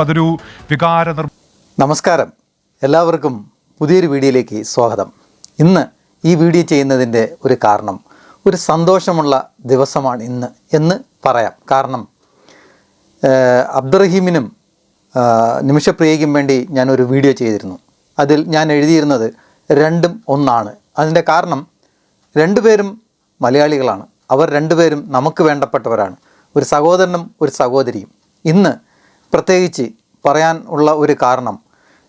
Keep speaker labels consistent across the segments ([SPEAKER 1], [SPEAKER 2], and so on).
[SPEAKER 1] അതൊരു വികാര
[SPEAKER 2] നമസ്കാരം. എല്ലാവർക്കും പുതിയൊരു വീഡിയോയിലേക്ക് സ്വാഗതം. ഇന്ന് ഈ വീഡിയോ ചെയ്യുന്നതിന്റെ ഒരു കാരണം ഒരു സന്തോഷമുള്ള ദിവസമാണ് ഇന്ന് എന്ന് പറയാം. കാരണം അബ്ദുറഹീമിനും നിമിഷപ്രിയയ്ക്കും വേണ്ടി ഞാനൊരു വീഡിയോ ചെയ്തിരുന്നു. അതിൽ ഞാൻ എഴുതിയിരുന്നത് രണ്ടും ഒന്നാണ്. അതിന്റെ കാരണം രണ്ടുപേരും മലയാളികളാണ്. അവർ രണ്ടുപേരും നമുക്ക് വേണ്ടപ്പെട്ടവരാണ്. ഒരു സഹോദരനും ഒരു സഹോദരിയും. ഇന്ന് പ്രത്യേകിച്ച് പറയാൻ ഉള്ള ഒരു കാരണം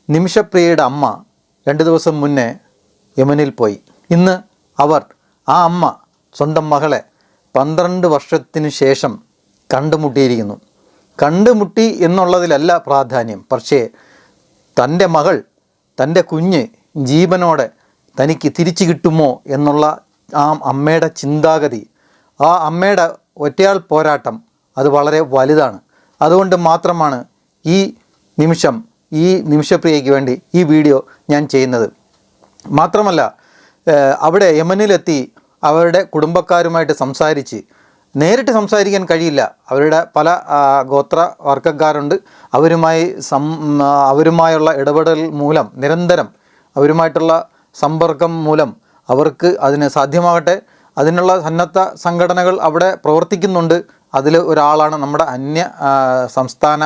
[SPEAKER 2] നിമിഷപ്രിയയുടെ അമ്മ രണ്ട് ദിവസം മുന്നേ യമനിൽ പോയി. ഇന്ന് അവർ ആ അമ്മ സ്വന്തം മകളെ പന്ത്രണ്ട് വർഷത്തിന് ശേഷം കണ്ടുമുട്ടിയിരിക്കുന്നു. കണ്ടുമുട്ടി എന്നുള്ളതിലല്ല പ്രാധാന്യം. പക്ഷേ തന്റെ മകൾ തന്റെ കുഞ്ഞ് ജീവനോടെ തനിക്ക് തിരിച്ചു കിട്ടുമോ എന്നുള്ള ആ അമ്മയുടെ ചിന്താഗതി ആ അമ്മയുടെ ഒറ്റയാൾ പോരാട്ടം അത് വളരെ വലുതാണ്. അതുകൊണ്ട് മാത്രമാണ് ഈ നിമിഷം ഈ നിമിഷപ്രിയയ്ക്ക് വേണ്ടി ഈ വീഡിയോ ഞാൻ ചെയ്യുന്നത്. മാത്രമല്ല അവിടെ യമനിലെത്തി അവരുടെ കുടുംബക്കാരുമായിട്ട് സംസാരിച്ച് നേരിട്ട് സംസാരിക്കാൻ കഴിയില്ല. അവരുടെ പല ഗോത്ര വർഗക്കാരുണ്ട്. അവരുമായി സം അവരുമായുള്ള ഇടപെടൽ മൂലം നിരന്തരം അവരുമായിട്ടുള്ള സമ്പർക്കം മൂലം അവർക്ക് അതിന് സാധ്യമാകട്ടെ. അതിനുള്ള സന്നദ്ധ സംഘടനകൾ അവിടെ പ്രവർത്തിക്കുന്നുണ്ട്. അതിൽ ഒരാളാണ് നമ്മുടെ അന്യ സംസ്ഥാന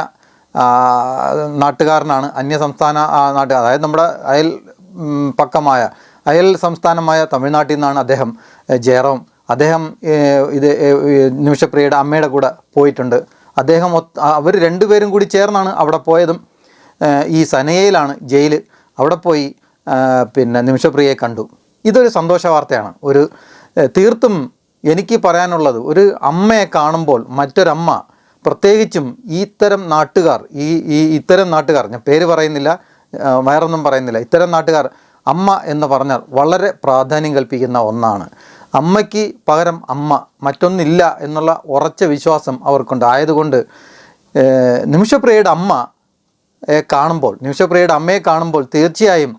[SPEAKER 2] നാട്ടുകാരനാണ്. അന്യ സംസ്ഥാന നാട്ടുകാർ അതായത് നമ്മുടെ അയൽ പക്കമായ അയൽ സംസ്ഥാനമായ തമിഴ്നാട്ടിൽ നിന്നാണ് അദ്ദേഹം ജയറാം. അദ്ദേഹം ഇത് നിമിഷപ്രിയയുടെ അമ്മയുടെ കൂടെ പോയിട്ടുണ്ട്. അദ്ദേഹം അവർ രണ്ടുപേരും കൂടി ചേർന്നാണ് അവിടെ പോയതും ഈ സനയയിലാണ് ജയിൽ അവിടെ പോയി പിന്നെ നിമിഷപ്രിയയെ കണ്ടു. ഇതൊരു സന്തോഷ വാർത്തയാണ്. ഒരു തീർത്തും എനിക്ക് പറയാനുള്ളത് ഒരു അമ്മയെ കാണുമ്പോൾ മറ്റൊരമ്മ പ്രത്യേകിച്ചും ഇത്തരം നാട്ടുകാർ ഈ ഈ ഇത്തരം നാട്ടുകാർ ഞാൻ പേര് പറയുന്നില്ല വേറൊന്നും പറയുന്നില്ല ഇത്തരം നാട്ടുകാർ അമ്മ എന്ന് പറഞ്ഞാൽ വളരെ പ്രാധാന്യം കൽപ്പിക്കുന്ന ഒന്നാണ്. അമ്മയ്ക്ക് പകരം അമ്മ മറ്റൊന്നില്ല എന്നുള്ള ഉറച്ച വിശ്വാസം അവർക്കുണ്ട്. ആയതുകൊണ്ട് നിമിഷപ്രിയയുടെ അമ്മ കാണുമ്പോൾ നിമിഷപ്രിയയുടെ അമ്മയെ കാണുമ്പോൾ തീർച്ചയായും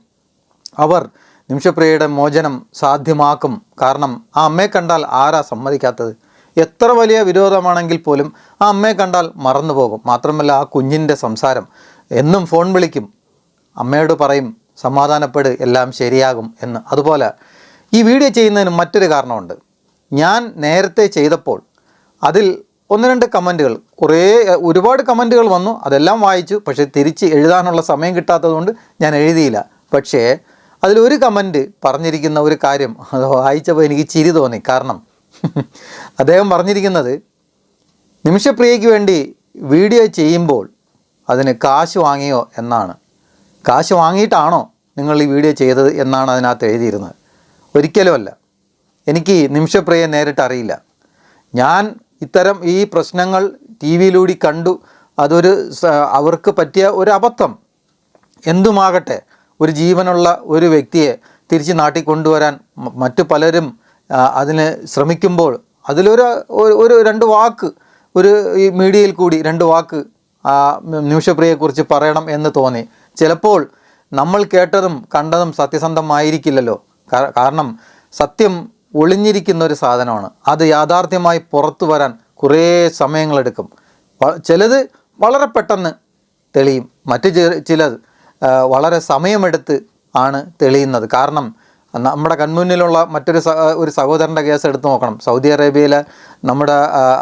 [SPEAKER 2] അവർ നിമിഷപ്രിയയുടെ മോചനം സാധ്യമാക്കും കാരണം ആ അമ്മയെ കണ്ടാൽ ആരാ സമ്മതിക്കാത്തത്? എത്ര വലിയ വിരോധമാണെങ്കിൽ പോലും ആ അമ്മയെ കണ്ടാൽ മറന്നു പോകും മാത്രമല്ല ആ കുഞ്ഞിന്റെ സംസാരം. എന്നും ഫോൺ വിളിക്കും. അമ്മയോട് പറയും സമാധാനപ്പെട് എല്ലാം ശരിയാകും എന്ന്. അതുപോലെ ഈ വീഡിയോ ചെയ്യുന്നതിന് മറ്റൊരു കാരണമുണ്ട്. ഞാൻ നേരത്തെ ചെയ്തപ്പോൾ അതിൽ ഒന്ന് രണ്ട് കമന്റുകൾ. കുറേ ഒരുപാട് കമന്റുകൾ വന്നു. അതെല്ലാം വായിച്ചു. പക്ഷേ തിരിച്ച് എഴുതാനുള്ള സമയം കിട്ടാത്തതുകൊണ്ട് ഞാൻ എഴുതിയില്ല. പക്ഷേ അതിലൊരു കമന്റ് പറഞ്ഞിരിക്കുന്ന ഒരു കാര്യം അത് വായിച്ചപ്പോൾ എനിക്ക് ചിരി തോന്നി. കാരണം അദ്ദേഹം പറഞ്ഞിരിക്കുന്നത് നിമിഷപ്രിയയ്ക്ക് വേണ്ടി വീഡിയോ ചെയ്യുമ്പോൾ അതിന് കാശ് വാങ്ങിയോ എന്നാണ്. കാശ് വാങ്ങിയിട്ടാണോ നിങ്ങൾ ഈ വീഡിയോ ചെയ്തത് എന്നാണ് അതിനകത്ത് എഴുതിയിരുന്നത്. ഒരിക്കലുമല്ല എനിക്ക് നിമിഷപ്രിയയെ നേരിട്ട് അറിയില്ല. ഞാൻ ഇത്തരം ഈ പ്രശ്നങ്ങൾ ടി വിയിലൂടെ കണ്ടു. അതൊരു അവർക്ക് പറ്റിയ ഒരു അബദ്ധം. എന്തുമാകട്ടെ ഒരു ജീവനുള്ള ഒരു വ്യക്തിയെ തിരിച്ച് നാട്ടിൽ കൊണ്ടുവരാൻ മറ്റു പലരും അതിന് ശ്രമിക്കുമ്പോൾ അതിലൊരു ഒരു- രണ്ട് വാക്ക് ഒരു ഈ മീഡിയയിൽ കൂടി രണ്ട് വാക്ക് നിമിഷപ്രിയയെക്കുറിച്ച് പറയണം എന്ന് തോന്നി. ചിലപ്പോൾ നമ്മൾ കേട്ടതും കണ്ടതും സത്യസന്ധമായിരിക്കില്ലല്ലോ. കാരണം സത്യം ഒളിഞ്ഞിരിക്കുന്ന ഒരു സാധനമാണ്. അത് യാഥാർത്ഥ്യമായി പുറത്തു വരാൻ കുറേ സമയങ്ങളെടുക്കും. ചിലത് വളരെ പെട്ടെന്ന് തെളിയും. മറ്റ് ചിലത് വളരെ സമയമെടുത്ത് ആണ് തെളിയുന്നത്. കാരണം നമ്മുടെ കൺമുന്നിലുള്ള മറ്റൊരു ഒരു സഹോദരന്റെ കേസ് എടുത്തു നോക്കണം. സൗദി അറേബ്യയിലെ നമ്മുടെ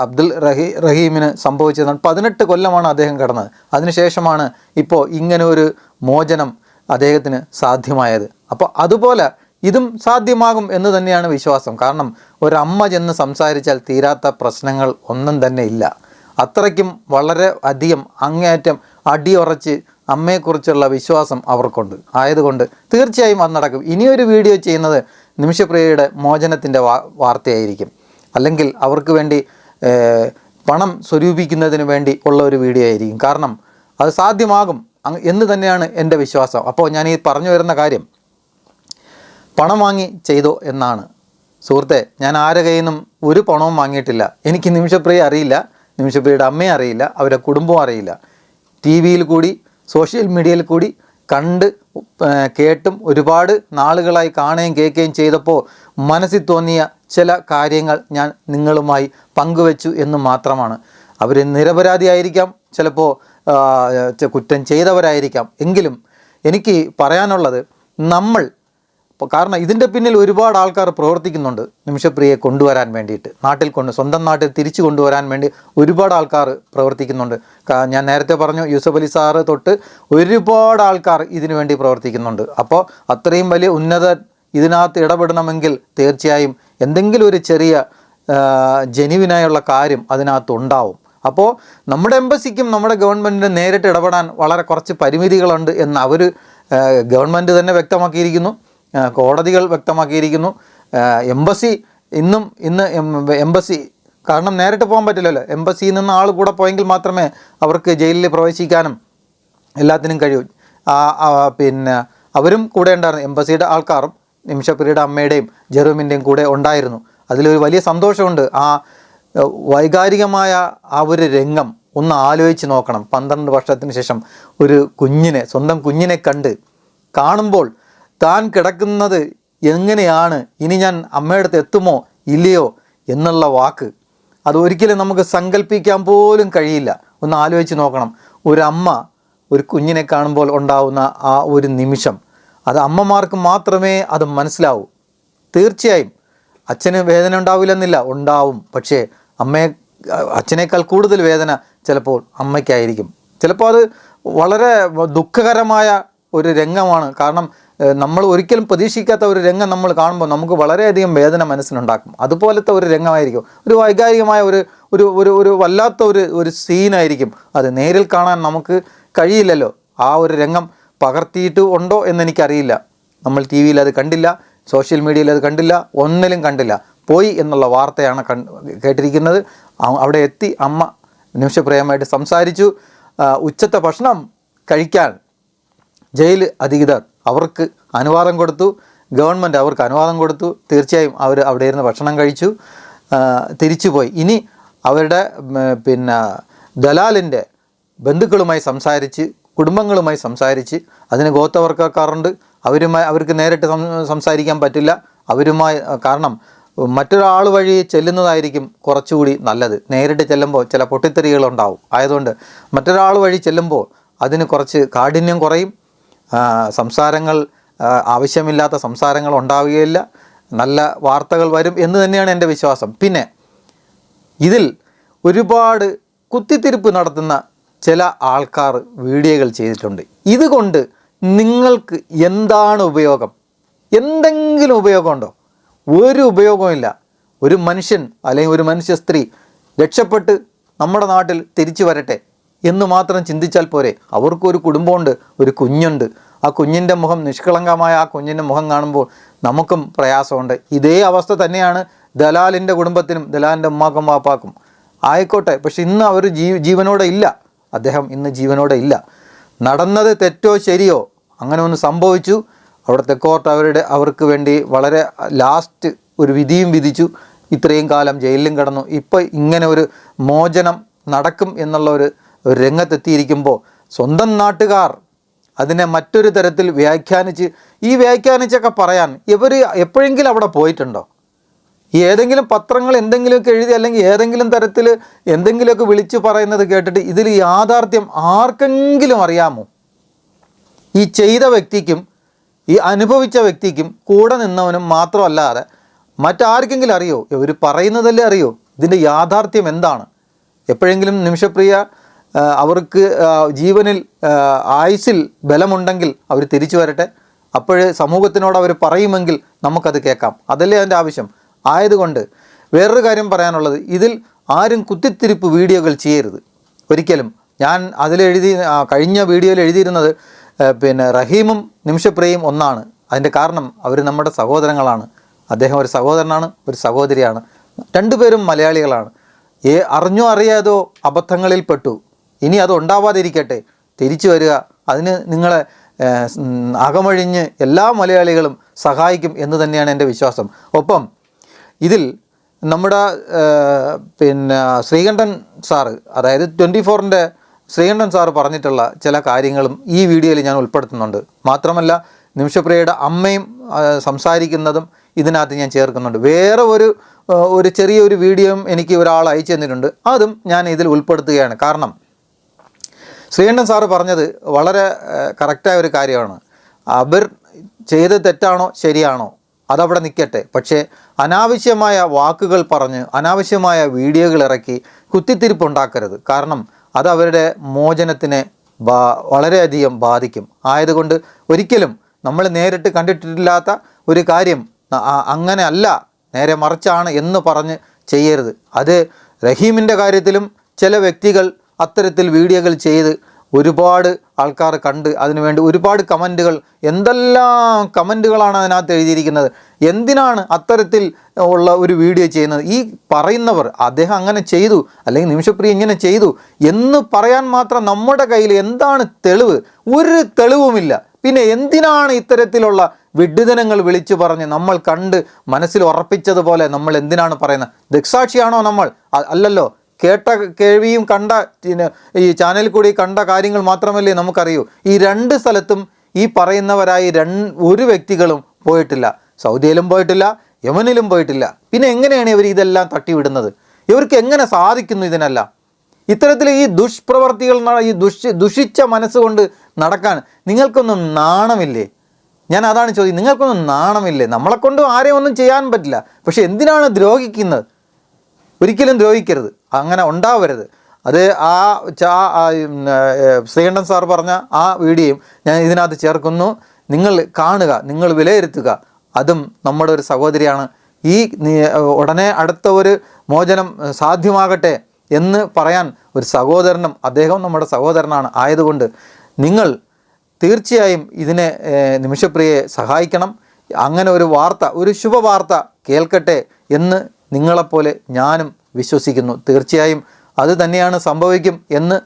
[SPEAKER 2] അബ്ദുൽ റഹീ റഹീമിന് സംഭവിച്ചത് പതിനെട്ട് കൊല്ലമാണ് അദ്ദേഹം കിടന്നത്. അതിനുശേഷമാണ് ഇപ്പോൾ ഇങ്ങനെ ഒരു മോചനം അദ്ദേഹത്തിന് സാധ്യമായത്. അപ്പോൾ അതുപോലെ ഇതും സാധ്യമാകും എന്ന് തന്നെയാണ് വിശ്വാസം. കാരണം ഒരമ്മ ചെന്ന് സംസാരിച്ചാൽ തീരാത്ത പ്രശ്നങ്ങൾ ഒന്നും തന്നെ ഇല്ല. അത്രയ്ക്കും വളരെ അധികം അങ്ങേയറ്റം അടിയുറച്ച് അമ്മയെക്കുറിച്ചുള്ള വിശ്വാസം അവർക്കുണ്ട്. ആയതുകൊണ്ട് തീർച്ചയായും അത് നടക്കും. ഇനിയൊരു വീഡിയോ ചെയ്യുന്നത് നിമിഷപ്രിയയുടെ മോചനത്തിന്റെ വാർത്തയായിരിക്കും. അല്ലെങ്കിൽ അവർക്ക് വേണ്ടി പണം സ്വരൂപിക്കുന്നതിന് വേണ്ടി ഉള്ള ഒരു വീഡിയോ ആയിരിക്കും. കാരണം അത് സാധ്യമാകും. എന്ന് തന്നെയാണ് എന്റെ വിശ്വാസം. അപ്പോൾ ഞാൻ ഈ പറഞ്ഞു വരുന്ന കാര്യം പണം വാങ്ങി ചെയ്തോ എന്നാണ്. സുഹൃത്തെ ഞാൻ ആരെ കയ്യിൽ നിന്നും ഒരു പണവും വാങ്ങിയിട്ടില്ല. എനിക്ക് നിമിഷപ്രിയ അറിയില്ല. നിമിഷപ്രിയയുടെ അമ്മയെ അറിയില്ല. അവരുടെ കുടുംബവും അറിയില്ല. ടി വിയിൽ കൂടി സോഷ്യൽ മീഡിയയിൽ കൂടി കണ്ട് കേട്ടും ഒരുപാട് നാളുകളായി കാണുകയും കേൾക്കുകയും ചെയ്തപ്പോൾ മനസ്സിൽ തോന്നിയ ചില കാര്യങ്ങൾ ഞാൻ നിങ്ങളുമായി പങ്കുവച്ചു എന്ന് മാത്രമാണ്. അവർ നിരപരാധിയായിരിക്കാം ചിലപ്പോൾ കുറ്റം ചെയ്തവരായിരിക്കാം. എങ്കിലും എനിക്ക് പറയാനുള്ളത് നമ്മൾ ഇപ്പോൾ കാരണം ഇതിന്റെ പിന്നിൽ ഒരുപാട് ആൾക്കാർ പ്രവർത്തിക്കുന്നുണ്ട് നിമിഷപ്രിയയെ കൊണ്ടുവരാൻ വേണ്ടിയിട്ട്. നാട്ടിൽ കൊണ്ട് സ്വന്തം നാട്ടിൽ തിരിച്ചു കൊണ്ടുവരാൻ വേണ്ടി ഒരുപാട് ആൾക്കാർ പ്രവർത്തിക്കുന്നുണ്ട്. ഞാൻ നേരത്തെ പറഞ്ഞു യൂസഫ് അലി സാറ് തൊട്ട് ഒരുപാട് ആൾക്കാർ ഇതിനു വേണ്ടി പ്രവർത്തിക്കുന്നുണ്ട്. അപ്പോൾ അത്രയും വലിയ ഉന്നത ഇതിനകത്ത് ഇടപെടണമെങ്കിൽ തീർച്ചയായും എന്തെങ്കിലും ഒരു ചെറിയ ജനുവിനായുള്ള കാര്യം അതിനകത്ത് ഉണ്ടാവും അപ്പോൾ നമ്മുടെ എംബസിക്കും നമ്മുടെ ഗവൺമെന്റിന് നേരിട്ട് ഇടപെടാൻ വളരെ കുറച്ച് പരിമിതികളുണ്ട് എന്ന് അവർ ഗവൺമെന്റ് തന്നെ വ്യക്തമാക്കിയിരിക്കുന്നു. കോടതികൾ വ്യക്തമാക്കിയിരിക്കുന്നു. എംബസി ഇന്നും ഇന്ന് എംബസി കാരണം നേരിട്ട് പോകാൻ പറ്റില്ലല്ലോ. എംബസിയിൽ നിന്ന് ആൾ കൂടെ പോയെങ്കിൽ മാത്രമേ അവർക്ക് ജയിലിൽ പ്രവേശിക്കാനും എല്ലാത്തിനും കഴിയൂ. പിന്നെ അവരും കൂടെ ഉണ്ടായിരുന്നു. എംബസിയുടെ ആൾക്കാരും നിമിഷപ്രിയുടെ അമ്മയുടെയും ജെറൂമിന്റെയും കൂടെ ഉണ്ടായിരുന്നു. അതിലൊരു വലിയ സന്തോഷമുണ്ട്. ആ വൈകാരികമായ ആ ഒരു രംഗം ഒന്ന് ആലോചിച്ച് നോക്കണം. പന്ത്രണ്ട് വർഷത്തിന് ശേഷം ഒരു കുഞ്ഞിനെ സ്വന്തം കുഞ്ഞിനെ കണ്ട് കാണുമ്പോൾ താൻ കിടക്കുന്നത് എങ്ങനെയാണ്? ഇനി ഞാൻ അമ്മയുടെ എത്തുമോ? ഇല്ലയോ? എന്നുള്ള വാക്ക്. അത് ഒരിക്കലും നമുക്ക് സങ്കല്പിക്കാൻ പോലും കഴിയില്ല. ഒന്ന് ആലോചിച്ച് നോക്കണം. ഒരമ്മ ഒരു കുഞ്ഞിനെ കാണുമ്പോൾ ഉണ്ടാവുന്ന ആ ഒരു നിമിഷം. അത് അമ്മമാർക്ക് മാത്രമേ അത് മനസ്സിലാവൂ. തീർച്ചയായും അച്ഛന് വേദന ഉണ്ടാവില്ലെന്നില്ല. ഉണ്ടാവും. പക്ഷേ അമ്മയെ അച്ഛനേക്കാൾ കൂടുതൽ വേദന ചിലപ്പോൾ അമ്മയ്ക്കായിരിക്കും. ചിലപ്പോൾ അത് വളരെ ദുഃഖകരമായ ഒരു രംഗമാണ്. കാരണം നമ്മൾ ഒരിക്കലും പ്രതീക്ഷിക്കാത്ത ഒരു രംഗം നമ്മൾ കാണുമ്പോൾ നമുക്ക് വളരെയധികം വേദന മനസ്സിനുണ്ടാക്കും. അതുപോലത്തെ ഒരു രംഗമായിരിക്കും. ഒരു വൈകാരികമായ ഒരു ഒരു ഒരു ഒരു വല്ലാത്ത ഒരു ഒരു സീനായിരിക്കും. അത് നേരിൽ കാണാൻ നമുക്ക് കഴിയില്ലല്ലോ. ആ ഒരു രംഗം പകർത്തിയിട്ട് ഉണ്ടോ എന്നെനിക്കറിയില്ല. നമ്മൾ ടി വിയിൽ അത് കണ്ടില്ല സോഷ്യൽ മീഡിയയിൽ അത് കണ്ടില്ല ഒന്നിലും കണ്ടില്ല. പോയി എന്നുള്ള വാർത്തയാണ് കൺ കേട്ടിരിക്കുന്നത്. അവിടെ എത്തി അമ്മ നിമിഷപ്രിയമായിട്ട് സംസാരിച്ചു. ഉച്ചത്തെ ഭക്ഷണം കഴിക്കാൻ ജയിൽ അധികൃതർ അവർക്ക് അനുവാദം കൊടുത്തു. ഗവൺമെന്റ് അവർക്ക് അനുവാദം കൊടുത്തു. തീർച്ചയായും അവർ അവിടെ ഇരുന്ന് ഭക്ഷണം കഴിച്ചു. തിരിച്ചു തിരിച്ചുപോയി. ഇനി അവരുടെ പിന്നെ ദലാലിന്റെ ബന്ധുക്കളുമായി സംസാരിച്ച് കുടുംബങ്ങളുമായി സംസാരിച്ച് അതിന് ഗോത്രവർഗക്കാരുണ്ട് അവരുമായി അവർക്ക് നേരിട്ട് സംസാരിക്കാൻ പറ്റില്ല. അവരുമായി കാരണം മറ്റൊരാൾ വഴി ചെല്ലുന്നതായിരിക്കും കുറച്ചുകൂടി നല്ലത്. നേരിട്ട് ചെല്ലുമ്പോൾ ചില പൊട്ടിത്തെറികളുണ്ടാവും ആയതുകൊണ്ട് മറ്റൊരാൾ വഴി ചെല്ലുമ്പോൾ അതിന് കുറച്ച് കാഠിന്യം കുറയും. സംസാരങ്ങൾ ആവശ്യമില്ലാത്ത സംസാരങ്ങൾ ഉണ്ടാവുകയില്ല. നല്ല വാർത്തകൾ വരും എന്ന് തന്നെയാണ് എന്റെ വിശ്വാസം. പിന്നെ ഇതിൽ ഒരുപാട് കുത്തിത്തിരിപ്പ് നടത്തുന്ന ചില ആൾക്കാർ വീഡിയോകൾ ചെയ്തിട്ടുണ്ട്. ഇതുകൊണ്ട് നിങ്ങൾക്ക് എന്താണ് ഉപയോഗം? എന്തെങ്കിലും ഉപയോഗമുണ്ടോ? ഒരു ഉപയോഗമില്ല ഒരു മനുഷ്യൻ അല്ലെങ്കിൽ ഒരു മനുഷ്യ സ്ത്രീ രക്ഷപ്പെട്ട് നമ്മുടെ നാട്ടിൽ തിരിച്ചു വരട്ടെ. എന്ന് മാത്രം ചിന്തിച്ചാൽ പോരെ. അവർക്കൊരു കുടുംബമുണ്ട് ഒരു കുഞ്ഞുണ്ട്. ആ കുഞ്ഞിന്റെ മുഖം നിഷ്കളങ്കമായ ആ കുഞ്ഞിന്റെ മുഖം കാണുമ്പോൾ നമുക്കും പ്രയാസമുണ്ട്. ഇതേ അവസ്ഥ തന്നെയാണ് ദലാലിന്റെ കുടുംബത്തിനും ദലാലിന്റെ ഉമ്മാക്കും വാപ്പാക്കും. ആയിക്കോട്ടെ പക്ഷെ ഇന്ന് അവർ ജീ ജീവനോടെ ഇല്ല. അദ്ദേഹം ഇന്ന് ജീവനോടെ ഇല്ല. നടന്നത് തെറ്റോ ശരിയോ അങ്ങനെ ഒന്ന് സംഭവിച്ചു. അവിടുത്തെ കോർട്ട് അവരുടെ അവർക്ക് വേണ്ടി വളരെ ലാസ്റ്റ് ഒരു വിധിയും വിധിച്ചു. ഇത്രയും കാലം ജയിലിലും കിടന്നു. ഇപ്പോൾ ഇങ്ങനെ ഒരു മോചനം നടക്കും എന്നുള്ള ഒരു ഒരു രംഗത്തെത്തിയിരിക്കുമ്പോൾ സ്വന്തം നാട്ടുകാർ അതിനെ മറ്റൊരു തരത്തിൽ വ്യാഖ്യാനിച്ച് ഈ വ്യാഖ്യാനിച്ചൊക്കെ പറയാൻ ഇവർ എപ്പോഴെങ്കിലും അവിടെ പോയിട്ടുണ്ടോ? ഈ ഏതെങ്കിലും പത്രങ്ങൾ എന്തെങ്കിലുമൊക്കെ എഴുതി അല്ലെങ്കിൽ ഏതെങ്കിലും തരത്തിൽ എന്തെങ്കിലുമൊക്കെ വിളിച്ചു പറയുന്നത് കേട്ടിട്ട് ഇതിൽ യാഥാർത്ഥ്യം ആർക്കെങ്കിലും അറിയാമോ? ഈ ചെയ്ത വ്യക്തിക്കും ഈ അനുഭവിച്ച വ്യക്തിക്കും കൂടെ നിന്നവനും മാത്രമല്ലാതെ മറ്റാർക്കെങ്കിലും അറിയോ? ഇവർ പറയുന്നതല്ലേ അറിയോ? ഇതിന്റെ യാഥാർത്ഥ്യം എന്താണ്? എപ്പോഴെങ്കിലും നിമിഷപ്രിയ അവർക്ക് ജീവനിൽ ആയുസിൽ ബലമുണ്ടെങ്കിൽ അവർ തിരിച്ചു വരട്ടെ. അപ്പോഴേ സമൂഹത്തിനോട് അവർ പറയുമെങ്കിൽ നമുക്കത് കേൾക്കാം. അതല്ലേ അതിന്റെ ആവശ്യം? ആയതുകൊണ്ട് വേറൊരു കാര്യം പറയാനുള്ളത്. ഇതിൽ ആരും കുത്തിത്തിരിപ്പ് വീഡിയോകൾ ചെയ്യരുത്. ഒരിക്കലും. ഞാൻ അതിലെഴുതി കഴിഞ്ഞ വീഡിയോയിൽ എഴുതിയിരുന്നത് പിന്നെ റഹീമും നിമിഷപ്രിയയും ഒന്നാണ്. അതിന്റെ കാരണം അവർ നമ്മുടെ സഹോദരങ്ങളാണ്. അദ്ദേഹം ഒരു സഹോദരനാണ് ഒരു സഹോദരിയാണ്. രണ്ടുപേരും മലയാളികളാണ്. ഏ അറിഞ്ഞോ അറിയാതോ അബദ്ധങ്ങളിൽ പെട്ടു. ഇനി അത് ഉണ്ടാവാതിരിക്കട്ടെ. തിരിച്ചു വരിക. അതിന് നിങ്ങളെ അകമഴിഞ്ഞ് എല്ലാ മലയാളികളും സഹായിക്കും എന്ന് തന്നെയാണ് എന്റെ വിശ്വാസം. ഒപ്പം ഇതിൽ നമ്മുടെ പിന്നെ ശ്രീകണ്ഠൻ സാറ് അതായത് ട്വന്റി ഫോറിന്റെ ശ്രീകണ്ഠൻ സാറ് പറഞ്ഞിട്ടുള്ള ചില കാര്യങ്ങളും ഈ വീഡിയോയിൽ ഞാൻ ഉൾപ്പെടുത്തുന്നുണ്ട്. മാത്രമല്ല നിമിഷപ്രിയയുടെ അമ്മയും സംസാരിക്കുന്നതും ഇതിനകത്ത് ഞാൻ ചേർക്കുന്നുണ്ട്. വേറെ ഒരു ഒരു ചെറിയൊരു വീഡിയോയും എനിക്ക് ഒരാൾ അയച്ചു തന്നിട്ടുണ്ട്. അതും ഞാൻ ഇതിൽ ഉൾപ്പെടുത്തുകയാണ്. കാരണം ശ്രീകണ്ഠൻ സാറ് പറഞ്ഞത് വളരെ കറക്റ്റായ ഒരു കാര്യമാണ്. അവർ ചെയ്ത് തെറ്റാണോ? ശരിയാണോ? അതവിടെ നിൽക്കട്ടെ പക്ഷേ അനാവശ്യമായ വാക്കുകൾ പറഞ്ഞ് അനാവശ്യമായ വീഡിയോകൾ ഇറക്കി കുത്തിത്തിരിപ്പുണ്ടാക്കരുത്. കാരണം അത് അവരുടെ മോചനത്തിനെ ബാ വളരെയധികം ബാധിക്കും. ആയതുകൊണ്ട് ഒരിക്കലും നമ്മൾ നേരിട്ട് കണ്ടിട്ടില്ലാത്ത ഒരു കാര്യം അങ്ങനെ അല്ല നേരെ മറിച്ചാണ് എന്ന് പറഞ്ഞ് ചെയ്യരുത്. അത് റഹീമിന്റെ കാര്യത്തിലും ചില വ്യക്തികൾ അത്തരത്തിൽ വീഡിയോകൾ ചെയ്ത് ഒരുപാട് ആൾക്കാർ കണ്ട് അതിനുവേണ്ടി ഒരുപാട് കമന്റുകൾ. എന്തെല്ലാം കമന്റുകളാണ് അതിനകത്ത് എഴുതിയിരിക്കുന്നത്? എന്തിനാണ് അത്തരത്തിൽ ഉള്ള ഒരു വീഡിയോ ചെയ്യുന്നത്? ഈ പറയുന്നവർ അദ്ദേഹം അങ്ങനെ ചെയ്തു അല്ലെങ്കിൽ നിമിഷപ്രിയ ഇങ്ങനെ ചെയ്തു എന്ന് പറയാൻ മാത്രം നമ്മുടെ കയ്യിൽ എന്താണ് തെളിവ്? ഒരു തെളിവുമില്ല. പിന്നെ എന്തിനാണ് ഇത്തരത്തിലുള്ള വിഡ്ഢിതനങ്ങൾ വിളിച്ചു പറഞ്ഞ് നമ്മൾ കണ്ട് മനസ്സിൽ ഉറപ്പിച്ചതുപോലെ നമ്മൾ എന്തിനാണ് പറയുന്നത്? ദൃക്സാക്ഷിയാണോ നമ്മൾ? അല്ലല്ലോ. കേട്ട കേൾവിയും കണ്ട ഈ ചാനലിൽ കൂടി കണ്ട കാര്യങ്ങൾ മാത്രമല്ലേ നമുക്കറിയൂ. ഈ രണ്ട് സ്ഥലത്തും ഈ പറയുന്നവരായി രണ്ട് ഒരു വ്യക്തികളും പോയിട്ടില്ല. സൗദിയിലും പോയിട്ടില്ല യമനിലും പോയിട്ടില്ല. പിന്നെ എങ്ങനെയാണ് ഇവർ ഇതെല്ലാം തട്ടിവിടുന്നത്? ഇവർക്ക് എങ്ങനെ സാധിക്കുന്നു ഇതിനെല്ലാം? ഇത്തരത്തിൽ ഈ ദുഷ്പ്രവർത്തികൾ ഈ ദുഷ് ദുഷിച്ച മനസ്സുകൊണ്ട് നടക്കാൻ നിങ്ങൾക്കൊന്നും നാണമില്ലേ? ഞാൻ അതാണ് ചോദിക്കുന്നത് നിങ്ങൾക്കൊന്നും നാണമില്ലേ? നമ്മളെക്കൊണ്ടും ആരെയും ഒന്നും ചെയ്യാൻ പറ്റില്ല. പക്ഷെ എന്തിനാണ് ദ്രോഹിക്കുന്നത്? ഒരിക്കലും ദ്രോഹിക്കരുത്. അങ്ങനെ ഉണ്ടാവരുത്. അത് ആ ചാ ശ്രീകണ്ഠൻ സാർ പറഞ്ഞ ആ വീഡിയോയും ഞാൻ ഇതിനകത്ത് ചേർക്കുന്നു. നിങ്ങൾ കാണുക നിങ്ങൾ വിലയിരുത്തുക. അതും നമ്മുടെ ഒരു സഹോദരിയാണ്. ഈ ഉടനെ അടുത്ത ഒരു മോചനം സാധ്യമാകട്ടെ എന്ന് പറയാൻ ഒരു സഹോദരനും അദ്ദേഹം നമ്മുടെ സഹോദരനാണ് ആയതുകൊണ്ട് നിങ്ങൾ തീർച്ചയായും ഇതിനെ നിമിഷപ്രിയയെ സഹായിക്കണം. അങ്ങനെ ഒരു വാർത്ത ഒരു ശുഭവാർത്ത കേൾക്കട്ടെ എന്ന് നിങ്ങളെപ്പോലെ ഞാനും വിശ്വസിക്കുന്നു. തീർച്ചയായും അത് തന്നെയാണ് സംഭവിക്കും എന്ന്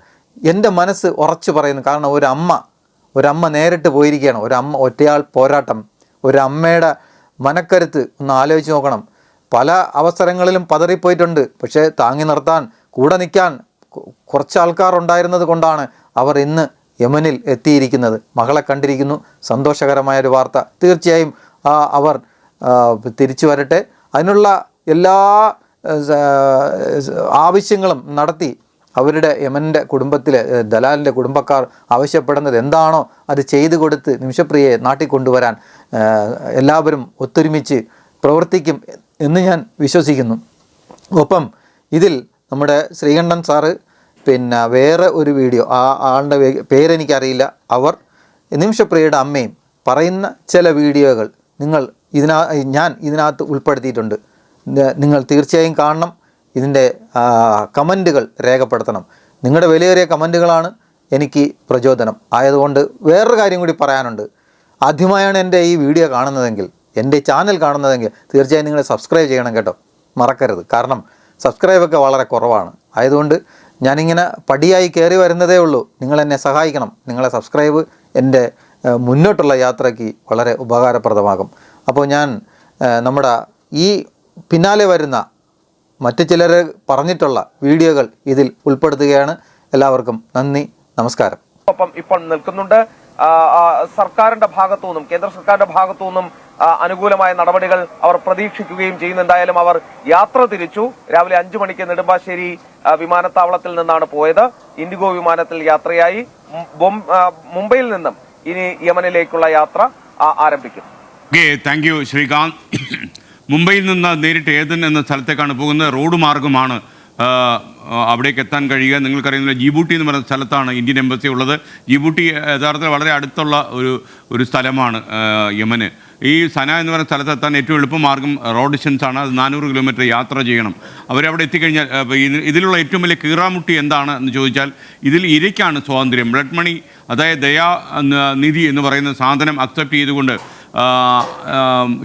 [SPEAKER 2] എന്റെ മനസ്സ് ഉറച്ചു പറയുന്നു. കാരണം ഒരമ്മ ഒരമ്മ നേരിട്ട് പോയിരിക്കുകയാണ്. ഒരമ്മ ഒറ്റയാൾ പോരാട്ടം. ഒരമ്മയുടെ മനക്കരുത്ത് ഒന്ന് ആലോചിച്ച് നോക്കണം. പല അവസരങ്ങളിലും പതറിപ്പോയിട്ടുണ്ട്. പക്ഷേ താങ്ങി നിർത്താൻ കൂടെ നിൽക്കാൻ കുറച്ച് ആൾക്കാർ ഉണ്ടായിരുന്നത് കൊണ്ടാണ് അവർ ഇന്ന് യമനിൽ എത്തിയിരിക്കുന്നത്. മകളെ കണ്ടിരിക്കുന്നു. സന്തോഷകരമായ ഒരു വാർത്ത. തീർച്ചയായും അവർ തിരിച്ചു വരട്ടെ. അതിനുള്ള എല്ലാ ആവശ്യങ്ങളും നടത്തി അവരുടെ യമന്റെ കുടുംബത്തിലെ ദലാലിന്റെ കുടുംബക്കാർ ആവശ്യപ്പെടുന്നത് എന്താണോ അത് ചെയ്തു കൊടുത്ത് നിമിഷപ്രിയയെ നാട്ടിൽ കൊണ്ടുവരാൻ എല്ലാവരും ഒത്തൊരുമിച്ച് പ്രവർത്തിക്കും എന്ന് ഞാൻ വിശ്വസിക്കുന്നു. ഒപ്പം ഇതിൽ നമ്മുടെ ശ്രീകണ്ഠൻ സാറ് പിന്നെ വേറെ ഒരു വീഡിയോ ആ ആളുടെ പേരെനിക്കറിയില്ല അവർ നിമിഷപ്രിയയുടെ അമ്മയും പറയുന്ന ചില വീഡിയോകൾ നിങ്ങൾ ഇതിനാ ഞാൻ ഇതിനകത്ത് ഉൾപ്പെടുത്തിയിട്ടുണ്ട്. നിങ്ങൾ തീർച്ചയായും കാണണം. ഇതിന്റെ കമന്റുകൾ രേഖപ്പെടുത്തണം. നിങ്ങളുടെ വിലയേറിയ കമന്റുകളാണ് എനിക്ക് പ്രചോദനം. ആയതുകൊണ്ട് വേറൊരു കാര്യം കൂടി പറയാനുണ്ട്. ആദ്യമായാണ് എന്റെ ഈ വീഡിയോ കാണുന്നതെങ്കിൽ എന്റെ ചാനൽ കാണുന്നതെങ്കിൽ തീർച്ചയായും നിങ്ങൾ സബ്സ്ക്രൈബ് ചെയ്യണം കേട്ടോ. മറക്കരുത്. കാരണം സബ്സ്ക്രൈബൊക്കെ വളരെ കുറവാണ്. ആയതുകൊണ്ട് ഞാനിങ്ങനെ പടിയായി കയറി വരുന്നതേ ഉള്ളൂ. നിങ്ങൾ എന്നെ സഹായിക്കണം. നിങ്ങളെ സബ്സ്ക്രൈബ് എന്റെ മുന്നോട്ടുള്ള യാത്രയ്ക്ക് വളരെ ഉപകാരപ്രദമാകും. അപ്പോൾ ഞാൻ നമ്മുടെ ഈ പിന്നാലെ വരുന്ന മറ്റു ചിലർ പറഞ്ഞിട്ടുള്ള വീഡിയോകൾ ഇതിൽ ഉൾപ്പെടുത്തുകയാണ്. എല്ലാവർക്കും നന്ദി നമസ്കാരം.
[SPEAKER 1] ഒപ്പം ഇപ്പോൾ നിൽക്കുന്നുണ്ട്. സർക്കാരിന്റെ ഭാഗത്തു നിന്നും കേന്ദ്ര സർക്കാരിന്റെ ഭാഗത്തു നിന്നും അനുകൂലമായ നടപടികൾ അവർ പ്രതീക്ഷിക്കുകയും ചെയ്യുന്നു. എന്തായാലും അവർ യാത്ര തിരിച്ചു. രാവിലെ അഞ്ചു മണിക്ക് നെടുമ്പാശ്ശേരി വിമാനത്താവളത്തിൽ നിന്നാണ് പോയത്. ഇൻഡിഗോ വിമാനത്തിൽ യാത്രയായി. മുംബൈയിൽ നിന്നും ഇനി യമനിലേക്കുള്ള യാത്ര ആരംഭിക്കും.
[SPEAKER 3] Okay thank you Srikanth. മുംബൈയിൽ നിന്ന് നേരിട്ട് ഏതൻ എന്ന സ്ഥലത്തേക്കാണ് പോകുന്നത്. റോഡ് മാർഗമാണ് അവിടേക്ക് എത്താൻ കഴിയുക. നിങ്ങൾക്കറിയുന്ന ജിബൂട്ടി എന്ന് പറയുന്ന സ്ഥലത്താണ് ഇന്ത്യൻ എംബസി ഉള്ളത്. ജിബൂട്ടി യഥാർത്ഥത്തിൽ വളരെ അടുത്തുള്ള ഒരു ഒരു സ്ഥലമാണ് യമന്. ഈ സന എന്ന് പറയുന്ന സ്ഥലത്തെത്താൻ ഏറ്റവും എളുപ്പമാർഗം റോഡ് ഡിസ്റ്റൻസ് ആണ്. അത് നാനൂറ് കിലോമീറ്റർ യാത്ര ചെയ്യണം. അവരവിടെ എത്തിക്കഴിഞ്ഞാൽ ഇതിലുള്ള ഏറ്റവും വലിയ കീറാമുട്ടി എന്താണ് എന്ന് ചോദിച്ചാൽ ഇതിൽ ഇരയ്ക്കാണ് സ്വാതന്ത്ര്യം. ബ്ലഡ് മണി അതായത് ദയാ നിധി എന്ന് പറയുന്ന സാധനം അക്സെപ്റ്റ് ചെയ്തുകൊണ്ട്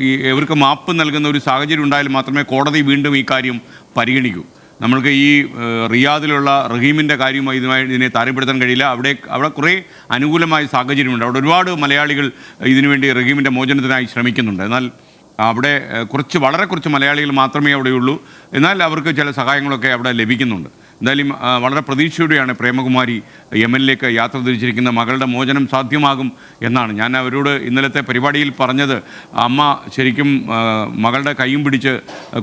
[SPEAKER 3] ഈ ഇവർക്ക് മാപ്പ് നൽകുന്ന ഒരു സാഹചര്യം ഉണ്ടായാൽ മാത്രമേ കോടതി വീണ്ടും ഈ കാര്യം പരിഗണിക്കൂ. നമ്മൾക്ക് ഈ റിയാദിലുള്ള റഹീമിന്റെ കാര്യമായി ഇതുമായി ഇതിനെ താരപ്പെടുത്താൻ കഴിയില്ല. അവിടെ അവിടെ കുറേ അനുകൂലമായ സാഹചര്യമുണ്ട്. അവിടെ ഒരുപാട് മലയാളികൾ ഇതിനുവേണ്ടി റഹീമിന്റെ മോചനത്തിനായി ശ്രമിക്കുന്നുണ്ട്. എന്നാൽ അവിടെ കുറച്ച് വളരെ കുറച്ച് മലയാളികൾ മാത്രമേ അവിടെയുള്ളൂ. എന്നാൽ അവർക്ക് ചില സഹായങ്ങളൊക്കെ അവിടെ ലഭിക്കുന്നുണ്ട്. എന്തായാലും വളരെ പ്രതീക്ഷയോടെയാണ് പ്രേമകുമാരി യമനിലേക്ക് യാത്ര തിരിച്ചിരിക്കുന്ന മകളുടെ മോചനം സാധ്യമാകും എന്നാണ്. ഞാൻ അവരോട് ഇന്നലത്തെ പരിപാടിയിൽ പറഞ്ഞത്. അമ്മ ശരിക്കും മകളുടെ കൈയും പിടിച്ച്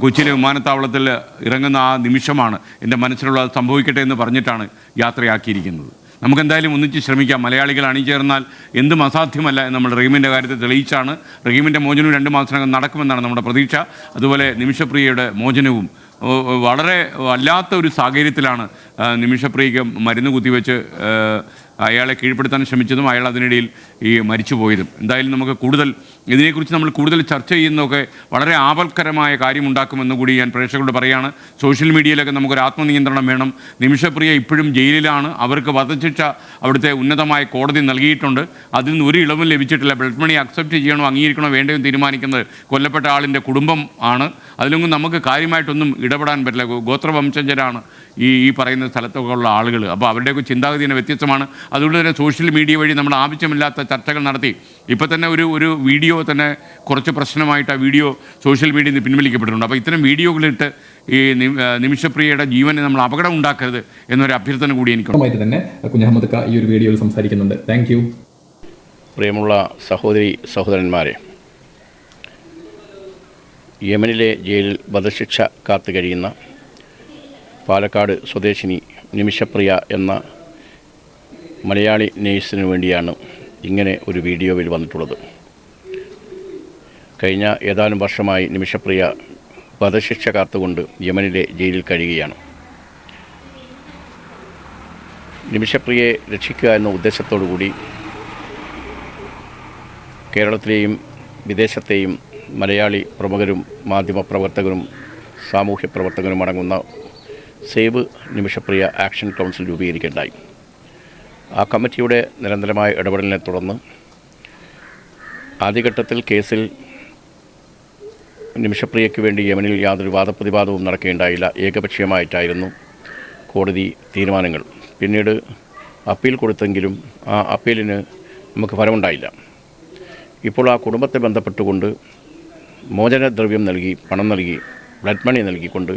[SPEAKER 3] കൊച്ചിയിലെ വിമാനത്താവളത്തിൽ ഇറങ്ങുന്ന ആ നിമിഷമാണ് എന്റെ മനസ്സിലുള്ള സംഭവിക്കട്ടെ എന്ന് പറഞ്ഞിട്ടാണ് യാത്രയാക്കിയിരിക്കുന്നത്. നമുക്കെന്തായാലും ഒന്നിച്ച് ശ്രമിക്കാം. മലയാളികൾ അണിചേർന്നാൽ എന്തും അസാധ്യമല്ല നമ്മൾ റഹീമിന്റെ കാര്യത്തിൽ തെളിയിച്ചാണ്. റഹീമിന്റെ മോചനവും രണ്ട് മാസത്തിനകം നടക്കുമെന്നാണ് നമ്മുടെ പ്രതീക്ഷ. അതുപോലെ നിമിഷപ്രിയയുടെ മോചനവും വളരെ വല്ലാത്ത ഒരു സാഹചര്യത്തിലാണ് ആ, നിമിഷപ്രിയയ്ക്ക് മരുന്ന് കുത്തിവെച്ച് അയാളെ കീഴ്പ്പെടുത്താൻ ശ്രമിച്ചതും അയാൾ അതിനിടയിൽ ഈ മരിച്ചു പോയതും എന്തായാലും നമുക്ക് കൂടുതൽ ഇതിനെക്കുറിച്ച് നമ്മൾ കൂടുതൽ ചർച്ച ചെയ്യുന്നതൊക്കെ വളരെ ആപൽക്കരമായ കാര്യമുണ്ടാക്കുമെന്ന് കൂടി ഞാൻ പ്രേക്ഷകരോട് പറയാണ്. സോഷ്യൽ മീഡിയയിലൊക്കെ നമുക്കൊരു ആത്മനിയന്ത്രണം വേണം. നിമിഷപ്രിയ ഇപ്പോഴും ജയിലിലാണ്. അവർക്ക് വധശിക്ഷ അവിടുത്തെ ഉന്നതമായ കോടതി നൽകിയിട്ടുണ്ട്. അതിൽ നിന്ന് ഒരു ഇളവും ലഭിച്ചിട്ടില്ല. ബ്ലഡ് മണി അക്സെപ്റ്റ് ചെയ്യണോ അംഗീകരിക്കണോ വേണ്ടോ എന്ന് തീരുമാനിക്കുന്നത് കൊല്ലപ്പെട്ട ആളിന്റെ കുടുംബം ആണ്. അതിലൊന്നും നമുക്ക് കാര്യമായിട്ടൊന്നും ഇടപെടാൻ പറ്റില്ല. ഗോത്രവംശജരാണ് ഈ ഈ പറയുന്ന സ്ഥലത്തൊക്കെ ഉള്ള ആളുകൾ അപ്പോൾ അവരുടെയൊക്കെ ചിന്താഗതി തന്നെ വ്യത്യസ്തമാണ്. അതുകൊണ്ട് തന്നെ സോഷ്യൽ മീഡിയ വഴി നമ്മൾ ആവശ്യമില്ലാത്ത ചർച്ചകൾ നടത്തി. ഇപ്പോൾ തന്നെ ഒരു ഒരു വീഡിയോ തന്നെ കുറച്ച് പ്രശ്നമായിട്ട് ആ വീഡിയോ സോഷ്യൽ മീഡിയയിൽ നിന്ന് പിൻവലിക്കപ്പെട്ടിട്ടുണ്ട്. അപ്പോൾ ഇത്തരം വീഡിയോകളിട്ട് ഈ നിമിഷപ്രിയയുടെ ജീവനെ നമ്മൾ അപകടം ഉണ്ടാക്കരുത് എന്നൊരു അഭ്യർത്ഥന കൂടി
[SPEAKER 4] എനിക്ക് തന്നെ കുഞ്ഞഹമ്മദ് ഈ ഒരു വീഡിയോയിൽ സംസാരിക്കുന്നുണ്ട്. താങ്ക് യു
[SPEAKER 5] പ്രിയമുള്ള സഹോദരി സഹോദരന്മാരെ യമനിലെ ജയിലിൽ വധശിക്ഷ കാത്തു കഴിയുന്ന പാലക്കാട് സ്വദേശിനി നിമിഷപ്രിയ എന്ന മലയാളി നേഴ്സിനു വേണ്ടിയാണ് ഇങ്ങനെ ഒരു വീഡിയോയിൽ വന്നിട്ടുള്ളത്. കഴിഞ്ഞ ഏതാനും വർഷമായി നിമിഷപ്രിയ വധശിക്ഷ കാത്തുകൊണ്ട് യമനിലെ ജയിലിൽ കഴിയുകയാണ്. നിമിഷപ്രിയയെ രക്ഷിക്കുക എന്ന ഉദ്ദേശത്തോടു കൂടി കേരളത്തിലെയും വിദേശത്തെയും മലയാളി പ്രമുഖരും മാധ്യമപ്രവർത്തകരും സാമൂഹ്യ പ്രവർത്തകരും അടങ്ങുന്ന സേവ് നിമിഷപ്രിയ ആക്ഷൻ കൗൺസിൽ രൂപീകരിക്കുകയുണ്ടായി ആ കമ്മിറ്റിയുടെ നിരന്തരമായ ഇടപെടലിനെ തുടർന്ന് ആദ്യഘട്ടത്തിൽ കേസിൽ നിമിഷപ്രിയയ്ക്ക് വേണ്ടി യമനിൽ യാതൊരു വാദപ്രതിവാദവും നടക്കുകയുണ്ടായില്ല ഏകപക്ഷീയമായിട്ടായിരുന്നു കോടതി തീരുമാനങ്ങൾ. പിന്നീട് അപ്പീൽ കൊടുത്തെങ്കിലും ആ അപ്പീലിന് നമുക്ക് ഫലമുണ്ടായില്ല. ഇപ്പോൾ ആ കുടുംബത്തെ ബന്ധപ്പെട്ടുകൊണ്ട് മോചനദ്രവ്യം നൽകി പണം നൽകി ബ്ലഡ് മണി നൽകിക്കൊണ്ട്